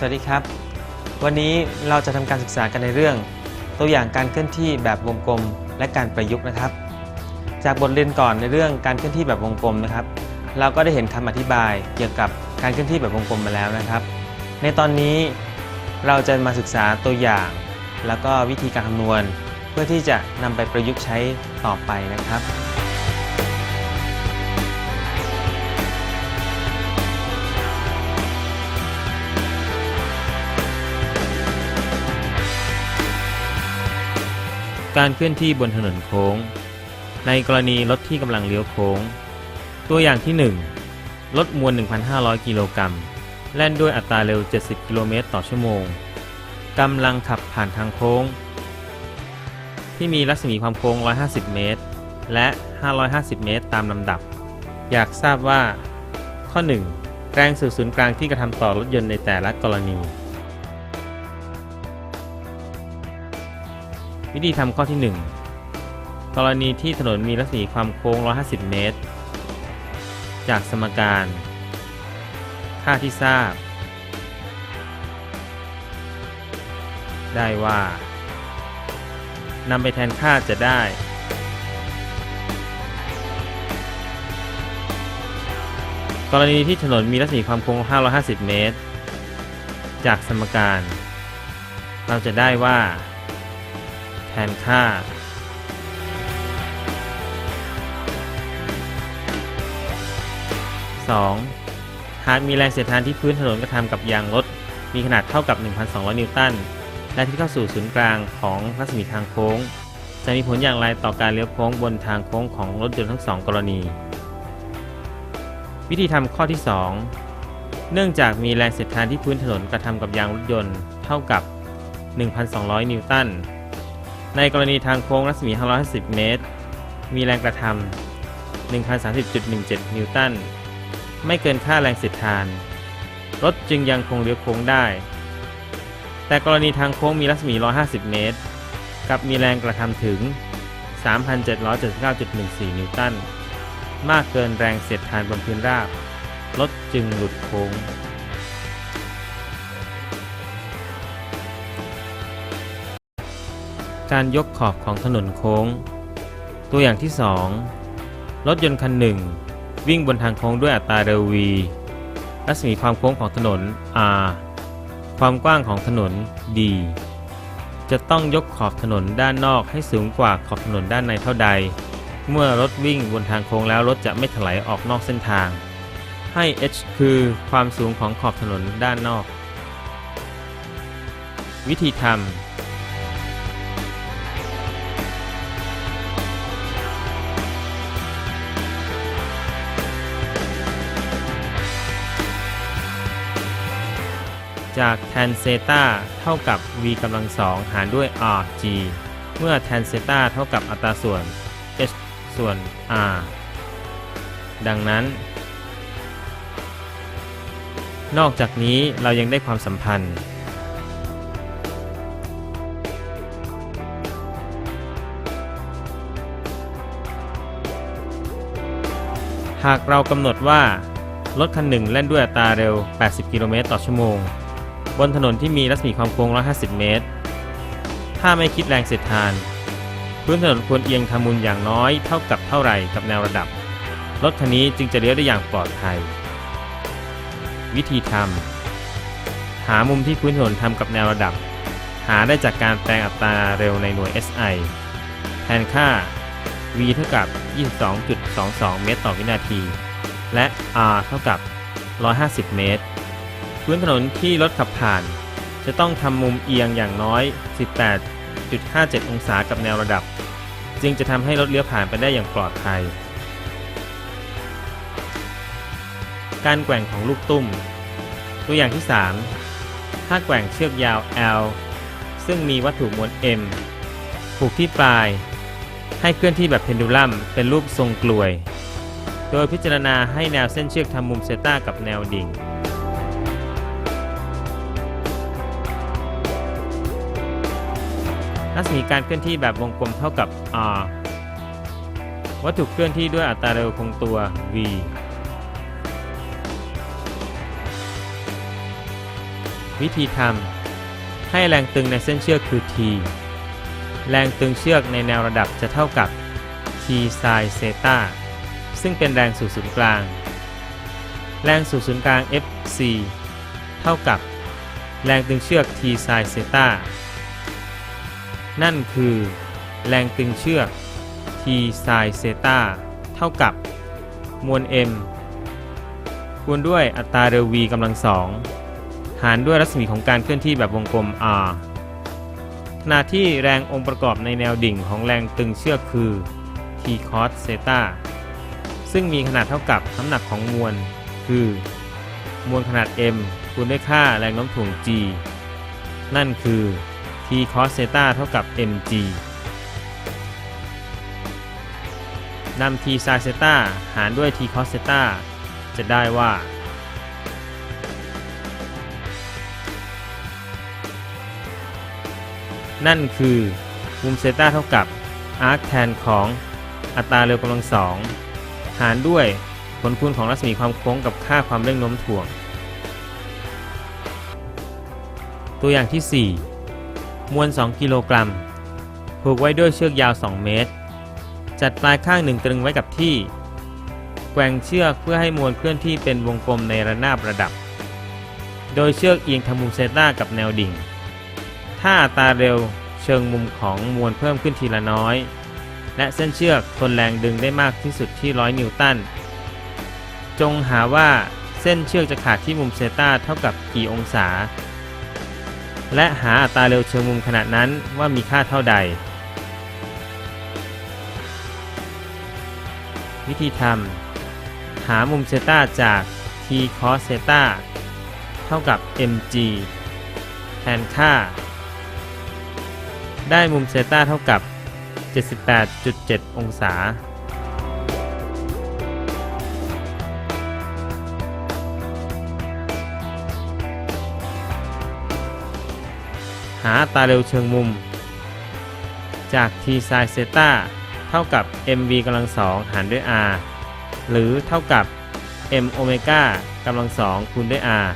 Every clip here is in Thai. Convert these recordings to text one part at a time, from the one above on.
สวัสดีครับ วันนี้เราจะทำการศึกษากันในเรื่อง ตัวอย่างการเคลื่อนที่แบบวงกลม และการประยุกต์นะครับ จากบทเรียนก่อนในเรื่องการเคลื่อนที่แบบวงกลมนะครับ เราก็ได้เห็นคำอธิบายเกี่ยวกับการเคลื่อนที่แบบวงกลมมาแล้วนะครับ ในตอนนี้เราจะมาศึกษาตัวอย่าง แล้วก็วิธีการคำนวณ เพื่อที่จะนำไปประยุกต์ใช้ต่อไปนะครับ การเคลื่อนที่บนถนนโค้ง ในกรณีรถที่กำลังเลี้ยวโค้ง ตัวอย่างที่ 1 รถมวล 1,500 กิโลกรัมแล่นด้วยอัตราเร็ว 70 กิโลเมตรต่อชั่วโมงกำลังขับผ่านทางโค้ง ที่มีรัศมีความโค้ง 150 เมตร และ 550 เมตร ตามลำดับ อยากทราบว่า ข้อ 1 แรงสื่อศูนย์กลางที่กระทำต่อรถยนต์ในแต่ละกรณี วิธีทำข้อที่ 1 กรณีที่ถนนมีรัศมีความโค้ง 150 เมตร จากสมการ ค่าที่ทราบ ได้ว่านำไปแทนค่าจะได้ กรณีที่ถนนมีรัศมีความโค้ง 550 เมตร จากสมการ เราจะได้ว่า นค่า 2. หากมีแรงเสียดทานที่พื้นถนนกระทำกับยางรถ มีขนาดเท่ากับ 1,200 นิวตัน และที่เข้าสู่ศูนย์กลางของรัศมีทางโค้ง จะมีผลอย่างไรต่อการเลี้ยวโค้งบนทางโค้งของรถยนต์ทั้งสองกรณี วิธีทำข้อที่ 2 เนื่องจากมีแรงเสียดทานที่พื้นถนนกระทำกับยางรถยนต์เท่ากับ 1,200 นิวตัน ในกรณีทางโค้งรัศมี 550 เมตร มีแรงกระทำ 1,030.17 นิวตัน ไม่เกินค่าแรงเสียดทาน รถจึงยังคงเลี้ยวโค้งได้ แต่กรณีทางโค้งมีรัศมี 150 เมตร กับมีแรงกระทำถึง 3,779.14 นิวตัน มากเกินแรงเสียดทานบนพื้นราบ รถจึงหลุดโค้ง การยกขอบของถนนโค้ง ตัวอย่างที่ 2 รถยนต์คันหนึ่ง วิ่งบนทางโค้งด้วยอัตราเร็ว v รัศมีความโค้งของถนน r ความกว้างของถนน d จะต้องยกขอบถนนด้านนอกให้สูงกว่าขอบถนนด้านในเท่าใด เมื่อรถวิ่งบนทางโค้งแล้วรถจะไม่ถลายออกนอกเส้นทาง ให้ h คือความสูงของขอบถนนด้านนอก วิธีทำ จาก tan เซตาเท่ากับ v กำลังสองหารด้วย r g เมื่อ tan เซตาเท่ากับอัตราส่วน h ส่วน r ดังนั้น นอกจากนี้เรายังได้ความสัมพันธ์ หากเรากำหนดว่ารถคันหนึ่งเล่นด้วยอัตราเร็ว 80 กิโลเมตรต่อชั่วโมง บนถนนที่มีรัศมีความโค้ง 150 เมตร ถ้าไม่คิดแรงเสียดทาน พื้นถนนควรเอียงทำมุนอย่างน้อยเท่ากับเท่าไหร่กับแนวระดับ รถคันนี้จึงจะเลี้ยวได้อย่างปลอดภัย วิธีทำ หามุมที่พื้นถนนทำกับแนวระดับ หาได้จากการแปลงอัตราเร็วในหน่วย SI แทนค่า v เท่ากับ 22.22 เมตรต่อวินาที และ r เท่ากับ 150 เมตร พื้นถนนที่รถขับผ่าน จะต้องทำมุมเอียงอย่างน้อย 18.57 องศากับแนวระดับ จึงจะทำให้รถเลี้ยวผ่านไปได้อย่างปลอดภัย การแกว่งของลูกตุ้ม ตัวอย่างที่ 3 ถ้าแกว่งเชือกยาว L ซึ่งมีวัตถุมวล M ผูกที่ปลาย ให้เคลื่อนที่แบบเพนดูลัมเป็นรูปทรงกลวย โดยพิจารณาให้แนวเส้นเชือกทำมุมเซต้ากับแนวดิ่ง รัศมีการเคลื่อนที่แบบวงกลมเท่ากับ r วัตถุเคลื่อนที่ด้วยอัตราเร็วคงตัว v วิธีทำให้แรงตึงในเส้นเชือกคือ T แรงตึงเชือกในแนวระดับจะเท่ากับ T sin เซตาซึ่งเป็นแรงสู่ศูนย์กลาง แรงสู่ศูนย์กลาง Fc เท่ากับ แรงตึงเชือก T sin เซตา นั่นคือ แรงตึงเชือก T sin เซตาเท่ากับ มวล m คูณด้วยอัตราเร็ว v กำลังสองหารด้วยรัศมีของการเคลื่อนที่แบบวงกลม r ขณะที่แรงองค์ประกอบในแนวดิ่งของแรงตึงเชือกคือ t cos เซตาซึ่งมีขนาดเท่ากับน้ำหนักของมวล คือ มวลขนาด m คูณด้วยค่าแรงโน้มถ่วง g นั่นคือ t cos เซตาเท่ากับ mg นำ t sin เซตาหารด้วย t cos เซตาจะได้ว่า นั่นคือมุมเซตาเท่ากับอาร์คแทนของอัตราเร็วกำลังสองหารด้วยผลคูณของรัศมีความโค้งกับค่าความเร่งโน้มถ่วง ตัวอย่างที่ 4 มวล 2 กิโลกรัม ผูกไว้ด้วยเชือกยาว 2 เมตร จัดปลายข้างหนึ่งตรึงไว้กับที่ แกว่งเชือกเพื่อให้มวลเคลื่อนที่เป็นวงกลมในระนาบระดับ โดยเชือกเอียงทำมุมเซต้ากับแนวดิ่ง ถ้าอัตราเร็วเชิงมุมของมวลเพิ่มขึ้นทีละน้อย และเส้นเชือกทนแรงดึงได้มากที่สุดที่ 100 นิวตัน จงหาว่าเส้นเชือกจะขาดที่มุมเซต้าเท่ากับกี่องศา และหาอัตราเร็วเชิงมุมขณะนั้นว่ามีค่าเท่าใด วิธีทำหามุมเซต้าจาก t cos เซต้าเท่ากับ mg แทนค่า ได้มุมเซต้าเท่ากับ 78.7 องศา หาตาเร็วเชิงมุม จาก t sin เซตาเท่ากับ mv กำลังสองหารด้วย r หรือเท่ากับ m โอเมก้ากำลังสองคูณด้วย r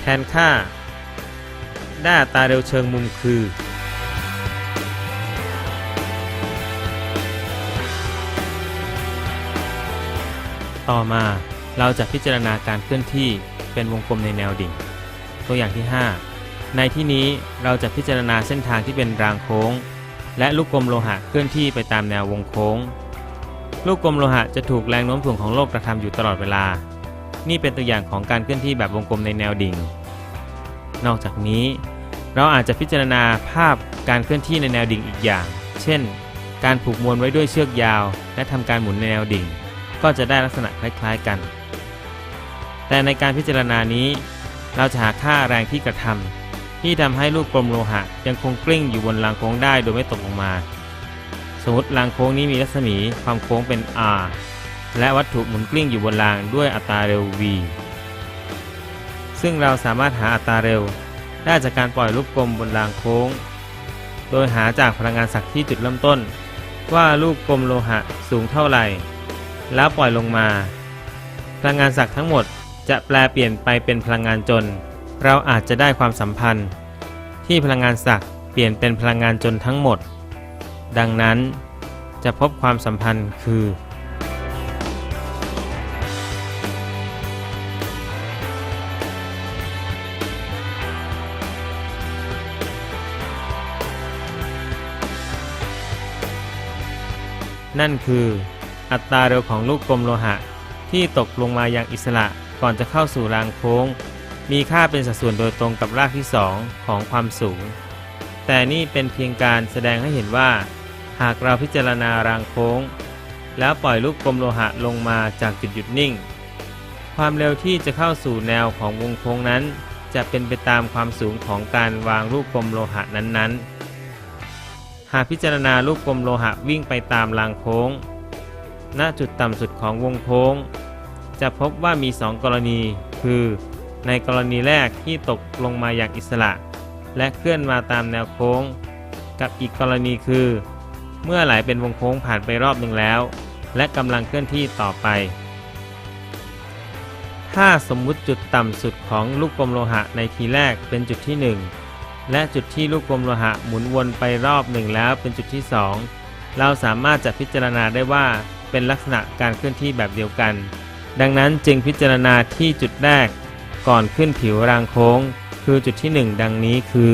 แทนค่า ด้อัตาเร็วเชิงมุมคือ ต่อมาเราจะพิจารณาการเคลื่อนที่ เป็นวงกลมในแนวดิ่ง ตัวอย่างที่ 5 ในที่นี้เราจะพิจารณาเส้นทางที่เป็นรางโค้ง และลูกกลมโลหะเคลื่อนที่ไปตามแนววงโค้ง ลูกกลมโลหะจะถูกแรงโน้มถ่วงของโลกกระทำอยู่ตลอดเวลา นี่เป็นตัวอย่างของการเคลื่อนที่แบบวงกลมในแนวดิ่ง นอกจากนี้ เราอาจจะพิจารณาภาพการเคลื่อนที่ในแนวดิ่งอีกอย่าง เช่น การผูกมวลไว้ด้วยเชือกยาว และทำการหมุนในแนวดิ่ง ก็จะได้ลักษณะคล้าย ๆ กัน แต่ในการพิจารณานี้ เราจะหาค่าแรงที่กระทำที่ทำให้ลูกกลมโลหะยังคงกลิ้งอยู่บนรางโค้งได้โดยไม่ตกลงมา สมมติรางโค้งนี้มีรัศมีความโค้งเป็น r และวัตถุหมุนกลิ้งอยู่บนรางด้วยอัตราเร็ว v ซึ่งเราสามารถหาอัตราเร็ว ได้จากการปล่อยลูกกลมบนรางโค้ง โดยหาจากพลังงานศักดิ์ที่จุดเริ่มต้น ว่าลูกกลมโลหะสูงเท่าไหร่ แล้วปล่อยลงมา พลังงานศักดิ์ทั้งหมด จะแปลเปลี่ยนไปเป็นพลังงานจน เราอาจจะได้ความสัมพันธ์ ที่พลังงานศักดิ์เปลี่ยนเป็นพลังงานจนทั้งหมด ดังนั้นจะพบความสัมพันธ์คือ นั่นคือ อัตราเร็วของลูกกลมโลหะที่ตกลงมาอย่างอิสระ ก่อนจะเข้าสู่รางโค้ง มีค่าเป็นสัดส่วนโดยตรงกับรากที่ 2 ของความสูง แต่นี่เป็นเพียงการแสดงให้เห็นว่า หากเราพิจารณารางโค้ง แล้วปล่อยลูกกลมโลหะลงมาจากจุดหยุดนิ่ง ความเร็วที่จะเข้าสู่แนวของวงโค้งนั้น จะเป็นไปตามความสูงของการวางลูกกลมโลหะนั้นๆหากพิจารณาลูกกลมโลหะวิ่งไปตามรางโค้ง ณ จุดต่ำสุดของวงโค้ง จะพบว่ามี 2 กรณี คือ ในกรณีแรกที่ตกลงมาอย่างอิสระ และเคลื่อนมาตามแนวโค้ง กับอีกกรณีคือ เมื่อไหลเป็นวงโค้งผ่านไปรอบหนึ่งแล้ว และกำลังเคลื่อนที่ต่อไป ถ้าสมมุติจุดต่ำสุดของลูกกลมโลหะในทีแรกเป็นจุดที่ 1 และจุดที่ลูกกลมโลหะหมุนวนไปรอบหนึ่งแล้วเป็นจุดที่ 2 เราสามารถจะพิจารณาได้ว่าเป็นลักษณะการเคลื่อนที่แบบเดียวกัน ดังนั้นจึงพิจารณาที่จุดแรก ก่อนขึ้นผิวรางโค้ง คือจุดที่ 1 ดังนี้คือ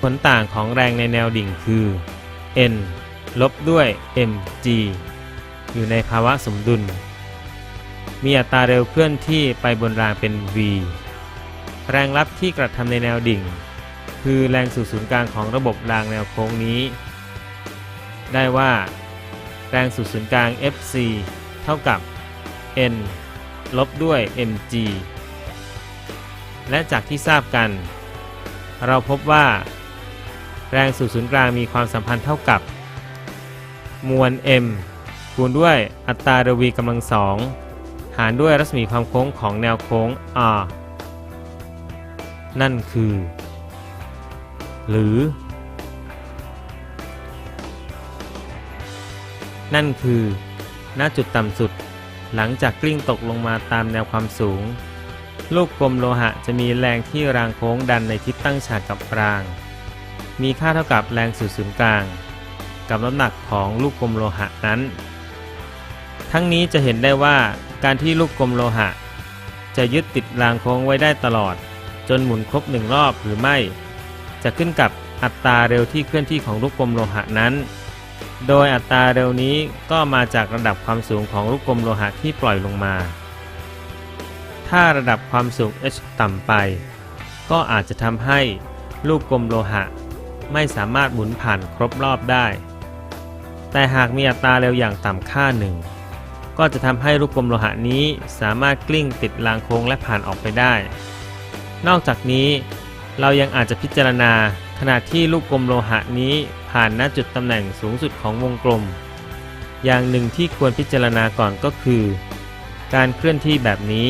ผลต่างของแรงในแนวดิ่งคือ n ลบด้วย mg อยู่ในภาวะสมดุล มีอัตราเร็วเคลื่อนที่ไปบนรางเป็น v แรงรับที่กระทำในแนวดิ่ง คือแรงสู่ศูนย์กลางของระบบรางแนวโค้งนี้ ได้ว่า แรงสู่ศูนย์กลาง Fc เท่ากับ n ลบด้วย mg และจากที่ทราบกัน เราพบว่า แรงสู่ศูนย์กลางมีความสัมพันธ์เท่ากับ มวล m คูณด้วยอัตราเรวีกำลังสองหารด้วยรัศมีความโค้งของแนวโค้ง r นั่นคือ หรือ นั่นคือ ณ จุดต่ำสุด หลังจากกลิ้งตกลงมาตามแนวความสูง ลูกกลมโลหะจะมีแรงที่รางโค้งดันในทิศตั้งฉากกับราง มีค่าเท่ากับแรงสู่ศูนย์กลาง กับน้ำหนักของลูกกลมโลหะนั้น ทั้งนี้จะเห็นได้ว่าการที่ลูกกลมโลหะ จะยึดติดรางโค้งไว้ได้ตลอด จนหมุนครบหนึ่งรอบหรือไม่ จะขึ้นกับอัตราเร็วที่เคลื่อนที่ของลูกกลมโลหะนั้น โดยอัตราเร็วนี้ก็มาจากระดับความสูงของลูกกลมโลหะที่ปล่อยลงมา ถ้าระดับความสูง h ต่ำไป ก็อาจจะทำให้ลูกกลมโลหะ ไม่สามารถหมุนผ่านครบรอบได้ แต่หากมีอัตราเร็วอย่างต่ำค่าหนึ่งก็จะทำให้ลูกกลมโลหะนี้สามารถกลิ้งติดรางโค้งและผ่านออกไปได้ นอกจากนี้เรายังอาจจะพิจารณา ขณะที่ลูกกลมโลหะนี้ผ่านณจุดตำแหน่งสูงสุดของวงกลม อย่างหนึ่งที่ควรพิจารณาก่อนก็คือ การเคลื่อนที่แบบนี้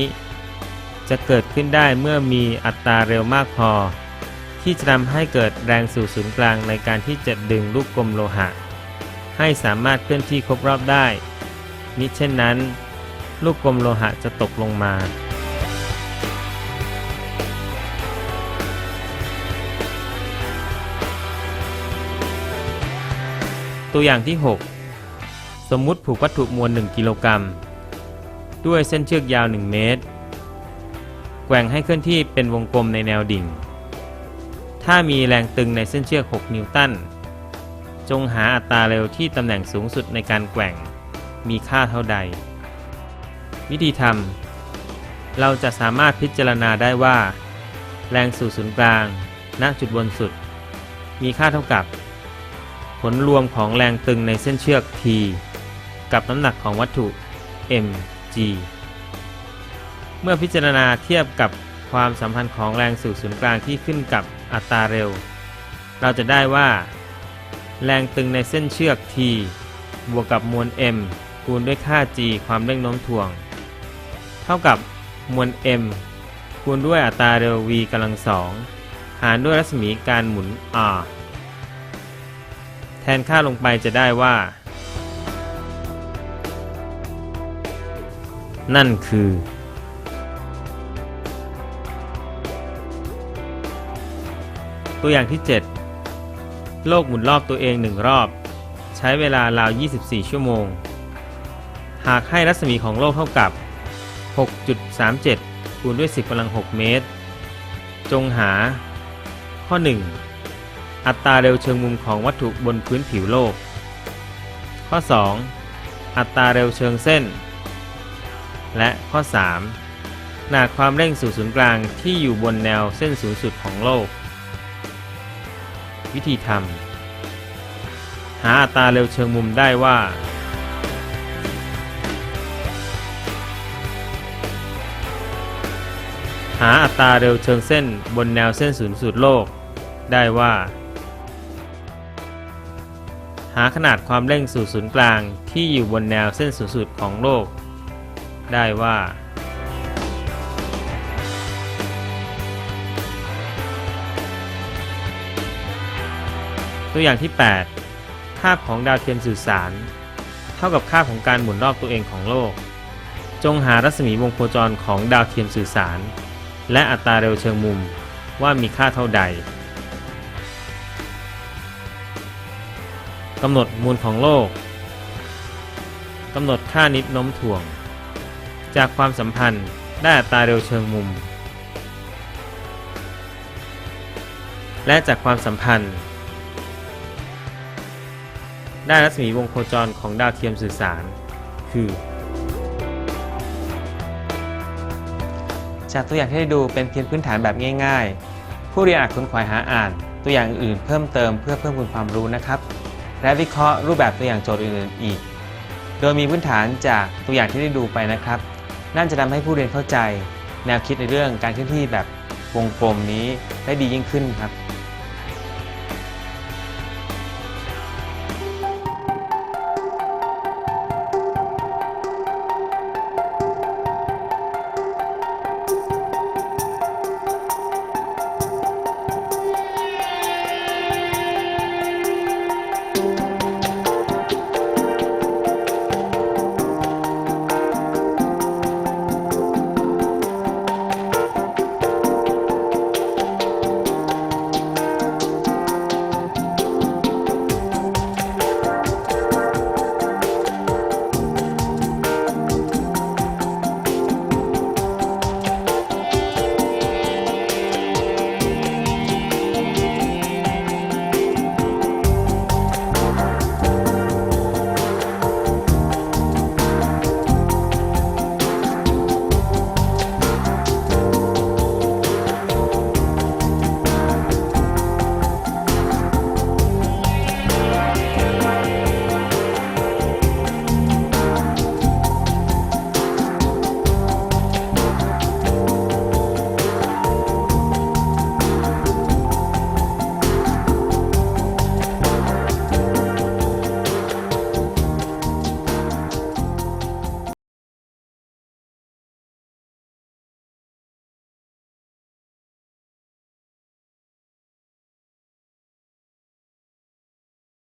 จะเกิดขึ้นได้เมื่อมีอัตราเร็วมากพอ ที่จะทำให้เกิดแรงสู่ศูนย์กลางในการที่จะดึงลูกกลมโลหะ ให้สามารถเคลื่อนที่ครบรอบได้มิเช่นนั้น ลูกกลมโลหะจะตกลงมา ตัวอย่างที่ 6 สมมุติผูกวัตถุมวล 1 กิโลกรัม ด้วยเส้นเชือกยาว 1 เมตร แกว่งให้เคลื่อนที่เป็นวงกลมในแนวดิ่ง ถ้ามีแรงตึงในเส้นเชือก 6 นิวตัน จงหาอัตราเร็วที่ตำแหน่งสูงสุดในการแกว่ง มีค่าเท่าใด วิธีทำ เราจะสามารถพิจารณาได้ว่า แรงสู่ศูนย์กลาง ณ จุดบนสุด มีค่าเท่ากับ ผลรวมของแรงตึงในเส้นเชือก T กับน้ำหนักของวัตถุ mg เมื่อพิจารณาเทียบกับความสัมพันธ์ของแรงสู่ศูนย์กลางที่ขึ้นกับอัตราเร็ว เราจะได้ว่า แรงตึงในเส้นเชือก T บวกกับมวล m คูณด้วยค่า g ความเร่งโน้มถ่วง เท่ากับมวล m คูณด้วยอัตราเร็ว v กำลังสองหารด้วยรัศมีการหมุน r แทนค่าลงไปจะได้ว่า นั่นคือ ตัวอย่างที่ 7 โลกหมุนรอบตัวเองหนึ่งรอบ ใช้เวลาราว 24 ชั่วโมง หากให้รัศมีของโลกเท่ากับ 6.37 คูณด้วย 10กำลัง 6 เมตร จงหาข้อ 1 อัตราเร็วเชิงมุมของวัตถุบนพื้นผิวโลก ข้อ 2 อัตราเร็วเชิงเส้น และข้อ 3 ขนาดความเร่งสู่ศูนย์กลางที่อยู่บนแนวเส้นศูนย์สุดของโลก วิธีทำหาอัตราเร็วเชิงมุมได้ว่าหาอัตราเร็วเชิงเส้นบนแนวเส้นศูนย์สูตรโลก ได้ว่า หาขนาดความเร่งสู่ศูนย์กลางที่อยู่บนแนวเส้นศูนย์สูตรของโลก ได้ว่า ตัวอย่างที่8ภาของดาวเทียมสื่อสาร เท่ากับค่าของการหมุนรอบตัวเองของโลก จงหารัศมีวงโคจรของดาวเทียมสื่อสาร และอัตราเร็วเชิงมุมว่ามีค่าเท่าใด กำหนดมูลของโลกกำหนดค่านิดน้มถ่วง จากความสัมพันธ์ได้อัตราเร็วเชิงมุม และจากความสัมพันธ์ ได้รัศมีวงโคจรของดาวเทียมสื่อสาร คือ จากตัวอย่างที่ได้ดูเป็นเพียงพื้นฐานแบบง่าย ๆ ผู้เรียนอาจค้นคว้าหาอ่าน ตัวอย่างอื่นเพิ่มเติมเพื่อเพิ่มพูนความรู้นะครับ และวิเคราะห์รูปแบบตัวอย่างโจทย์อื่นๆอีก โดยมีพื้นฐานจากตัวอย่างที่ได้ดูไปนะครับ นั่นจะทำให้ผู้เรียนเข้าใจ แนวคิดในเรื่องการเคลื่อนที่แบบวงกลมนี้ได้ดียิ่งขึ้นครับ